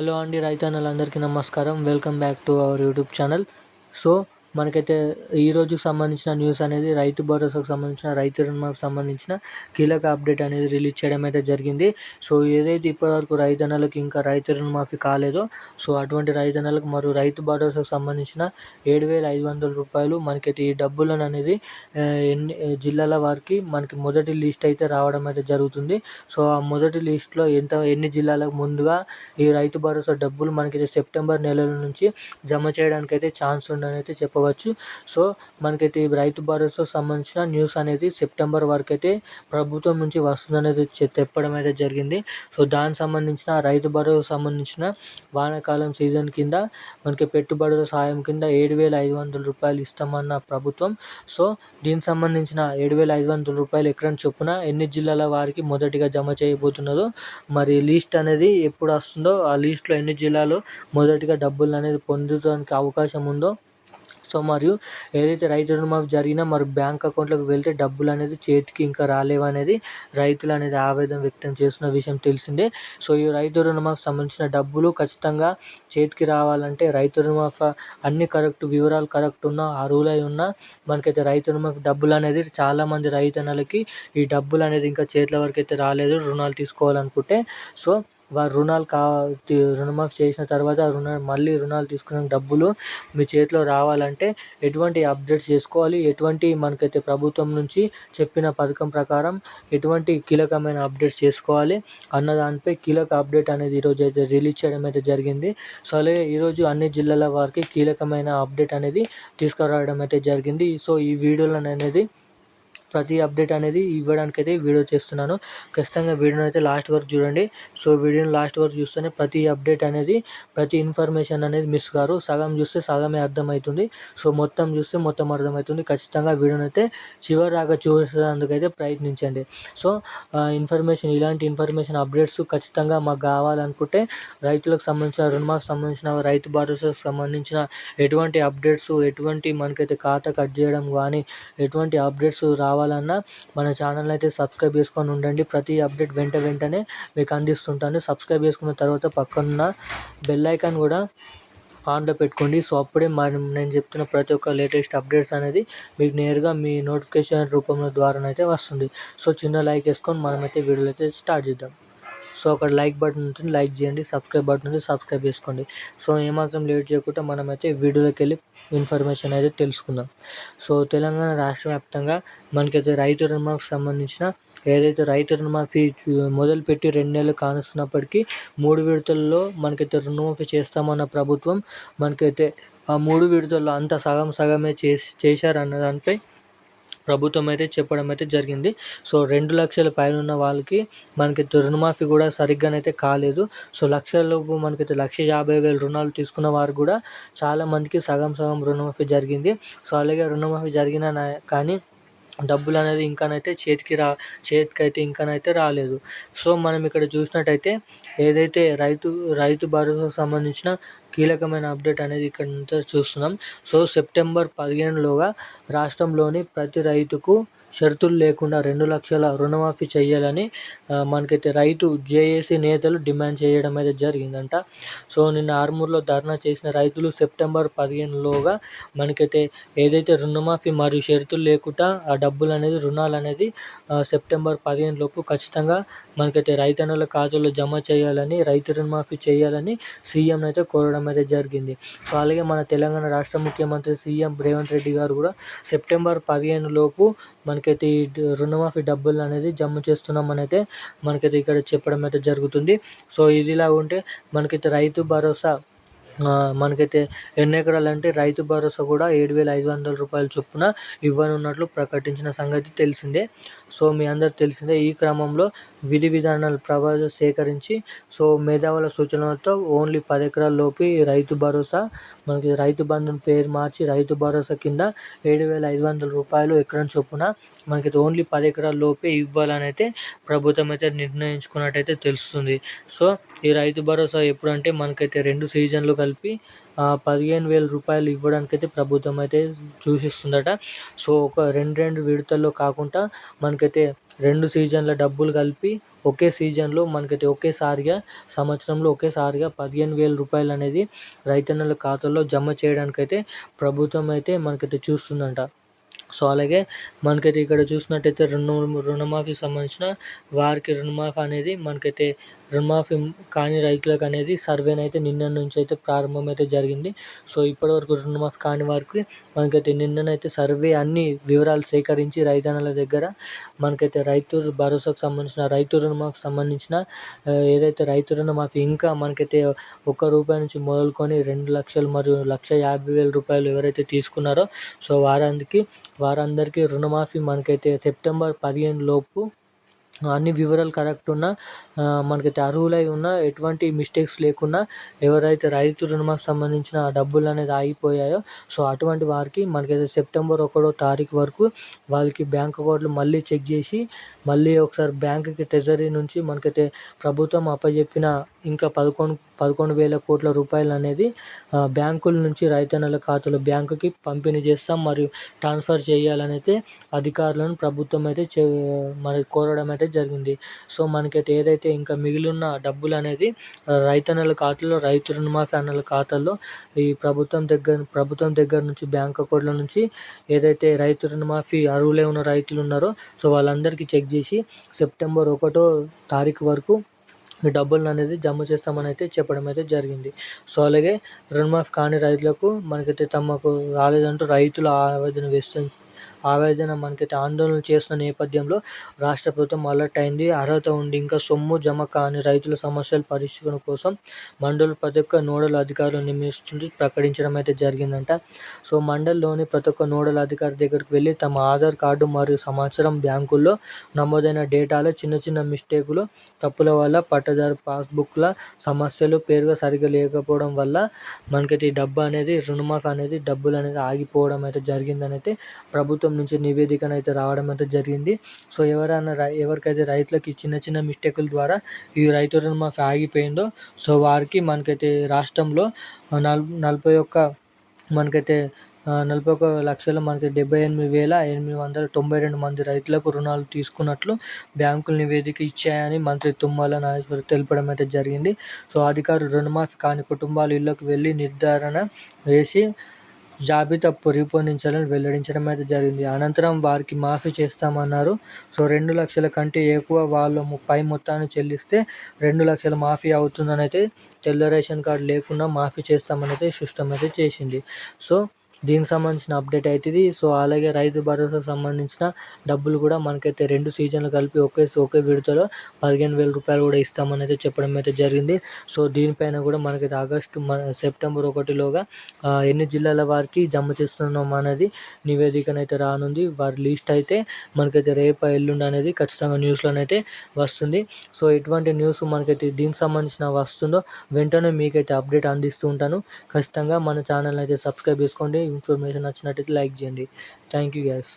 Hello అండి రైతన్నలందరికీ నమస్కారం. Welcome back to our YouTube channel. So మనకైతే ఈ రోజుకి సంబంధించిన న్యూస్ అనేది రైతు భరోసాకు సంబంధించిన రైతు రుణమాకు సంబంధించిన కీలక అప్డేట్ అనేది రిలీజ్ చేయడం అయితే జరిగింది. సో ఏదైతే ఇప్పటివరకు రైతన్నలకు ఇంకా రైతు రుణమాఫీ కాలేదో సో అటువంటి రైతన్నలకు మరియు రైతు భరోసాకు సంబంధించిన ఏడు వేల ఐదు వందల రూపాయలు మనకైతే ఈ డబ్బులను అనేది ఎన్ని జిల్లాల వారికి మనకి మొదటి లిస్ట్ అయితే రావడం అయితే జరుగుతుంది. సో ఆ మొదటి లిస్ట్లో ఎంత ఎన్ని జిల్లాలకు ముందుగా ఈ రైతు భరోసా డబ్బులు మనకైతే సెప్టెంబర్ నెలల నుంచి జమ చేయడానికి అయితే ఛాన్స్ ఉందని అయితే చెప్పవచ్చు సో మనకైతే రైతు భరోసా సంబంధించిన న్యూస్ అనేది సెప్టెంబర్ వరకు అయితే ప్రభుత్వం నుంచి వస్తుందనేది చెప్పడం అయితే జరిగింది. సో దానికి సంబంధించిన రైతు భరోసా సంబంధించిన వానాకాలం సీజన్ కింద మనకి పెట్టుబడుల సాయం కింద ఏడు వేల ఐదు వందల రూపాయలు ఇస్తామన్న ప్రభుత్వం. సో దీనికి సంబంధించిన ఏడు వేల ఐదు వందల రూపాయలు ఎక్కడ చొప్పున ఎన్ని జిల్లాల వారికి మొదటిగా జమ చేయబోతున్నదో మరి లిస్ట్ అనేది ఎప్పుడు వస్తుందో ఆ లిస్ట్లో ఎన్ని జిల్లాలు మొదటిగా డబ్బులు అనేది పొందడానికి అవకాశం ఉందో సో మరియు ఏదైతే రైతు రుణమాఫీ జరిగినా మరి బ్యాంక్ అకౌంట్లోకి వెళ్తే డబ్బులు అనేది చేతికి ఇంకా రాలేవు అనేది రైతులు అనేది ఆవేదన వ్యక్తం చేస్తున్న విషయం తెలిసిందే. సో ఈ రైతు రుణమాఫీ సంబంధించిన డబ్బులు ఖచ్చితంగా చేతికి రావాలంటే రైతు రుణమాఫీ అన్ని కరెక్ట్ వివరాలు కరెక్ట్ ఉన్నా అర్హులై ఉన్నా మనకైతే రైతు రుణమాఫీ డబ్బులు అనేది చాలామంది రైతన్నలకి ఈ డబ్బులు అనేది ఇంకా చేతుల వరకు అయితే రాలేదు రుణాలు తీసుకోవాలనుకుంటే. సో వారు రుణాలు కా రుణమాఫీ చేసిన తర్వాత రుణ మళ్ళీ రుణాలు తీసుకున్న డబ్బులు మీ చేతిలో రావాలంటే ఎటువంటి అప్డేట్స్ చేసుకోవాలి? ఎటువంటి మనకైతే ప్రభుత్వం నుంచి చెప్పిన పథకం ప్రకారం ఎటువంటి కీలకమైన అప్డేట్స్ చేసుకోవాలి? అన్న దానిపై కీలక అప్డేట్ అనేది ఈరోజు అయితే రిలీజ్ చేయడం అయితే జరిగింది. సో అలాగే ఈరోజు అన్ని జిల్లాల వారికి కీలకమైన అప్డేట్ అనేది తీసుకురావడం అయితే జరిగింది. సో ఈ వీడియోలో అనేది ప్రతి అప్డేట్ అనేది ఇవ్వడానికి అయితే వీడియో చేస్తున్నాను. ఖచ్చితంగా వీడియోని అయితే లాస్ట్ వరకు చూడండి. సో వీడియోని లాస్ట్ వరకు చూస్తేనే ప్రతి అప్డేట్ అనేది ప్రతి ఇన్ఫర్మేషన్ అనేది మిస్ కారు. సగం చూస్తే సగమే అర్థమవుతుంది. సో మొత్తం చూస్తే మొత్తం అర్థమవుతుంది. ఖచ్చితంగా వీడియోని అయితే చివరి దాకా చూసేందుకైతే ప్రయత్నించండి. సో ఇన్ఫర్మేషన్ ఇలాంటి ఇన్ఫర్మేషన్ అప్డేట్స్ ఖచ్చితంగా మాకు కావాలనుకుంటే రైతులకు సంబంధించిన రుణమాకు సంబంధించిన రైతు భరోసాకు సంబంధించిన ఎటువంటి అప్డేట్స్ ఎటువంటి మనకైతే ఖాతా కట్ చేయడం కానీ ఎటువంటి అప్డేట్స్ కావాలన్నా మన ఛానల్ అయితే సబ్స్క్రైబ్ చేసుకొని ఉండండి. ప్రతి అప్డేట్ వెంట వెంటనే మీకు అందిస్తుంటాను. సబ్స్క్రైబ్ చేసుకున్న తర్వాత పక్కన బెల్ ఐకాన్ కూడా ఆన్లో పెట్టుకోండి. సో అప్పుడే మనం నేను చెప్తున్న ప్రతి ఒక్క లేటెస్ట్ అప్డేట్స్ అనేది మీకు నేరుగా మీ నోటిఫికేషన్ రూపంలో ద్వారానైతే వస్తుంది. సో చిన్న లైక్ వేసుకొని మనమైతే వీడియోలు అయితే స్టార్ట్ చేద్దాం. సో అక్కడ లైక్ బటన్ ఉంటుంది లైక్ చేయండి సబ్స్క్రైబ్ బటన్ ఉంది సబ్స్క్రైబ్ చేసుకోండి. సో ఏమాత్రం లేట్ చేయకుండా మనమైతే వీడియోలోకి వెళ్ళి ఇన్ఫర్మేషన్ అయితే తెలుసుకుందాం. సో తెలంగాణ రాష్ట్ర వ్యాప్తంగా మనకైతే రైతు రుణమాకు సంబంధించిన ఏదైతే రైతు రుణమాఫీ మొదలుపెట్టి రెండు నెలలు కానుస్తున్నప్పటికీ మూడు విడతల్లో మనకైతే రుణమాఫీ చేస్తామన్న ప్రభుత్వం మనకైతే ఆ మూడు విడతల్లో అంత సగం సగమే చేసి చేశారన్న దానిపై ప్రభుత్వం అయితే చెప్పడం అయితే జరిగింది. సో రెండు లక్షల పైన ఉన్న వాళ్ళకి మనకైతే రుణమాఫీ కూడా సరిగ్గానైతే కాలేదు. సో లక్షలలోపు మనకైతే లక్ష యాభై వేల రుణాలు తీసుకున్న వారు కూడా చాలా మందికి సగం సగం రుణమాఫీ జరిగింది. సో అలాగే రుణమాఫీ జరిగిన కానీ డబ్బులు అనేది ఇంకానైతే చేతికి రా చేతికి అయితే ఇంకానైతే రాలేదు. సో మనం ఇక్కడ చూసినట్టయితే ఏదైతే రైతు రైతు భరోసాకు సంబంధించిన కీలకమైన అప్డేట్ అనేది ఇక్కడ నుంచి చూస్తున్నాం. సో సెప్టెంబర్ పదిహేనులోగా రాష్ట్రంలోని ప్రతి రైతుకు షరతులు లేకుండా రెండు లక్షల రుణమాఫీ చేయాలని మనకైతే రైతు జేఏసీ నేతలు డిమాండ్ చేయడం అయితే జరిగిందంట. సో నిన్న ఆర్మూర్లో ధర్నా చేసిన రైతులు సెప్టెంబర్ పదిహేనులోగా మనకైతే ఏదైతే రుణమాఫీ మరియు షరతులు లేకుండా ఆ డబ్బులు అనేది రుణాలు అనేది సెప్టెంబర్ పదిహేను లోపు ఖచ్చితంగా మనకైతే రైతన్నుల ఖాతాలో జమ చేయాలని రైతు రుణమాఫీ చేయాలని సీఎం అయితే కోరడం అయితే జరిగింది. సో అలాగే మన తెలంగాణ రాష్ట్ర ముఖ్యమంత్రి సీఎం రేవంత్ రెడ్డి గారు కూడా సెప్టెంబర్ పదిహేను లోపు మనకైతే ఈ రుణమాఫీ డబ్బులు అనేది జమ చేస్తున్నామని అయితే మనకైతే ఇక్కడ చెప్పడం అయితే జరుగుతుంది. సో ఇదిలా ఉంటే మనకైతే రైతు భరోసా మనకైతే ఎన్ని ఎకరాలంటే రైతు భరోసా కూడా ఏడు వేల ఐదు వందల రూపాయల చొప్పున ఇవ్వనున్నట్లు ప్రకటించిన సంగతి తెలిసిందే. సో మీ అందరికి తెలిసిందే ఈ క్రమంలో విధి విధానాలు ప్రభావం సేకరించి సో మేధావుల సూచనలతో ఓన్లీ పది ఎకరాల లోపు రైతు భరోసా మనకి రైతు బంధుని పేరు మార్చి రైతు భరోసా కింద ఏడు వేల ఐదు వందల రూపాయలు ఎకరం చొప్పున మనకి ఓన్లీ పది ఎకరాల లోపే ఇవ్వాలని అయితే ప్రభుత్వం అయితే నిర్ణయించుకున్నట్టయితే తెలుస్తుంది. సో ఈ రైతు భరోసా ఎప్పుడంటే మనకైతే రెండు సీజన్లు కలిపి పదిహేను వేల రూపాయలు ఇవ్వడానికి అయితే ప్రభుత్వం అయితే సూచిస్తుందట సో ఒక రెండు రెండు విడతల్లో కాకుండా మనకైతే రెండు సీజన్ల డబ్బులు కలిపి ఒకే సీజన్లో మనకైతే ఒకేసారిగా సంవత్సరంలో ఒకేసారిగా పదిహేను వేల రూపాయలు అనేది రైతన్నల ఖాతాలో జమ చేయడానికైతే ప్రభుత్వం అయితే మనకైతే చూస్తుందంట. సో అలాగే మనకైతే ఇక్కడ చూసినట్టయితే రుణ రుణమాఫీ సంబంధించిన వారికి రుణమాఫీ అనేది మనకైతే రుణమాఫీ కాని రైతులకు అనేది సర్వేని అయితే నిన్న నుంచి అయితే ప్రారంభం అయితే జరిగింది. సో ఇప్పటివరకు రుణమాఫీ కాని వారికి మనకైతే నిన్ననైతే సర్వే అన్ని వివరాలు సేకరించి రైతన్నల దగ్గర మనకైతే రైతు భరోసాకు సంబంధించిన రైతు రుణమాఫీ సంబంధించిన ఏదైతే రైతు రుణమాఫీ ఇంకా మనకైతే ఒక్క రూపాయి నుంచి మొదలుకొని రెండు లక్షలు మరియు లక్ష యాభై వేల రూపాయలు ఎవరైతే తీసుకున్నారో సో వారందరికీ వారందరికీ రుణమాఫీ మనకైతే సెప్టెంబర్ పదిహేను లోపు అన్ని వివరాలు కరెక్ట్ ఉన్న మనకైతే అర్హులై ఉన్న ఎటువంటి మిస్టేక్స్ లేకుండా ఎవరైతే రైతు రుణమాకు సంబంధించిన డబ్బులు అనేది ఆగిపోయాయో సో అటువంటి వారికి మనకైతే సెప్టెంబర్ ఒకటో తారీఖు వరకు వాళ్ళకి బ్యాంక్ అకౌంట్లు మళ్ళీ చెక్ చేసి మళ్ళీ ఒకసారి బ్యాంకుకి ట్రెజరీ నుంచి మనకైతే ప్రభుత్వం అప్పచెప్పిన ఇంకా పదకొండు పదకొండు వేల కోట్ల రూపాయలు అనేది బ్యాంకుల నుంచి రైతన్నల ఖాతాలో బ్యాంకుకి పంపిణీ చేస్తాం మరియు ట్రాన్స్ఫర్ చేయాలని అయితే అధికారులను ప్రభుత్వం అయితే చే మరి కోరడం అయితే జరిగింది. సో మనకైతే ఏదైతే ఇంకా మిగిలిన డబ్బులు అనేది రైతన్నల ఖాతాలో రైతు రుణమాఫీ అన్నల ఖాతాల్లో ఈ ప్రభుత్వం దగ్గర ప్రభుత్వం దగ్గర నుంచి బ్యాంక్ అకౌంట్ల నుంచి ఏదైతే రైతు రుణమాఫీ అర్హులే ఉన్న రైతులు ఉన్నారో సో వాళ్ళందరికీ చెక్ చేసి సెప్టెంబర్ ఒకటో తారీఖు వరకు డబ్బులను అనేది జమ చేస్తామని అయితే చెప్పడం అయితే జరిగింది. సో అలాగే రుణమాఫీ కాని రైతులకు మనకైతే తమకు రాలేదంటూ రైతులు ఆవేదన వేస్తు ఆవేదన మనకైతే ఆందోళన చేస్తున్న నేపథ్యంలో రాష్ట్ర ప్రభుత్వం అలర్ట్ అయింది. అర్హత ఉండి ఇంకా సొమ్ము జమ కాని రైతుల సమస్యల పరిష్కరణ కోసం మండలి ప్రతి ఒక్క నోడల్ అధికారులు నియమిస్తుంది. ప్రకటించడం అయితే జరిగిందంట. సో మండలిలోని ప్రతి ఒక్క నోడల్ అధికారి దగ్గరికి వెళ్ళి తమ ఆధార్ కార్డు మరియు సమాచారం బ్యాంకుల్లో నమోదైన డేటాలో చిన్న చిన్న మిస్టేకులు తప్పుల వల్ల పట్టదారు పాస్బుక్ల సమస్యలు పేరుగా సరిగ్గా లేకపోవడం వల్ల మనకైతే ఈ డబ్బు అనేది రుణమాఫీ అనేది డబ్బులు అనేది ఆగిపోవడం అయితే జరిగిందని అయితే ప్రభుత్వం ప్రభుత్వం నుంచి నివేదికను అయితే రావడం అయితే జరిగింది. సో ఎవరైనా రై ఎవరికైతే రైతులకి చిన్న చిన్న మిస్టేకుల ద్వారా ఈ రైతు రుణమాఫీ ఆగిపోయిందో సో వారికి మనకైతే రాష్ట్రంలో నల్ నలభై ఒక్క మనకైతే నలభై ఒక లక్షల మనకి డెబ్బై ఎనిమిది వేల ఎనిమిది వందల తొంభై రెండు మంది రైతులకు రుణాలు తీసుకున్నట్లు బ్యాంకులు నివేదిక ఇచ్చాయని మంత్రి తుమ్మల నాగేశ్వర తెలపడం అయితే జరిగింది. సో అధికారులు రుణమాఫీ కాని కుటుంబాలు ఇళ్ళకు వెళ్ళి నిర్ధారణ వేసి జాబితా రూపొందించాలని వెల్లడించడం అయితే జరిగింది. అనంతరం వారికి మాఫీ చేస్తామన్నారు. సో రెండు లక్షల కంటే ఎక్కువ వాళ్ళు పై మొత్తాన్ని చెల్లిస్తే రెండు లక్షలు మాఫీ అవుతుందని అయితే తెల్ల రేషన్ కార్డు లేకుండా మాఫీ చేస్తామని అయితే సిస్టమ్ అయితే చేసింది. సో దీనికి సంబంధించిన అప్డేట్ అవుతుంది సో అలాగే రైతు భరోసాకు సంబంధించిన డబ్బులు కూడా మనకైతే రెండు సీజన్లు కలిపి ఒకే ఒకే విడతలో పదిహేను వేల రూపాయలు కూడా ఇస్తామని అయితే చెప్పడం అయితే జరిగింది. సో దీనిపైన కూడా మనకైతే ఆగస్టు సెప్టెంబర్ ఒకటిలోగా ఎన్ని జిల్లాల వారికి జమ చేస్తున్నాం అనేది నివేదికనైతే రానుంది. వారి లిస్ట్ అయితే మనకైతే రేపు ఎల్లుండి అనేది ఖచ్చితంగా న్యూస్లోనైతే వస్తుంది. సో ఎటువంటి న్యూస్ మనకైతే దీనికి సంబంధించిన వస్తుందో వెంటనే మీకైతే అప్డేట్ అందిస్తూ ఉంటాను. ఖచ్చితంగా మన ఛానల్ అయితే సబ్స్క్రైబ్ చేసుకోండి. ఇన్ఫర్మేషన్ నచ్చినట్టయితే లైక్ చేయండి. Thank you guys.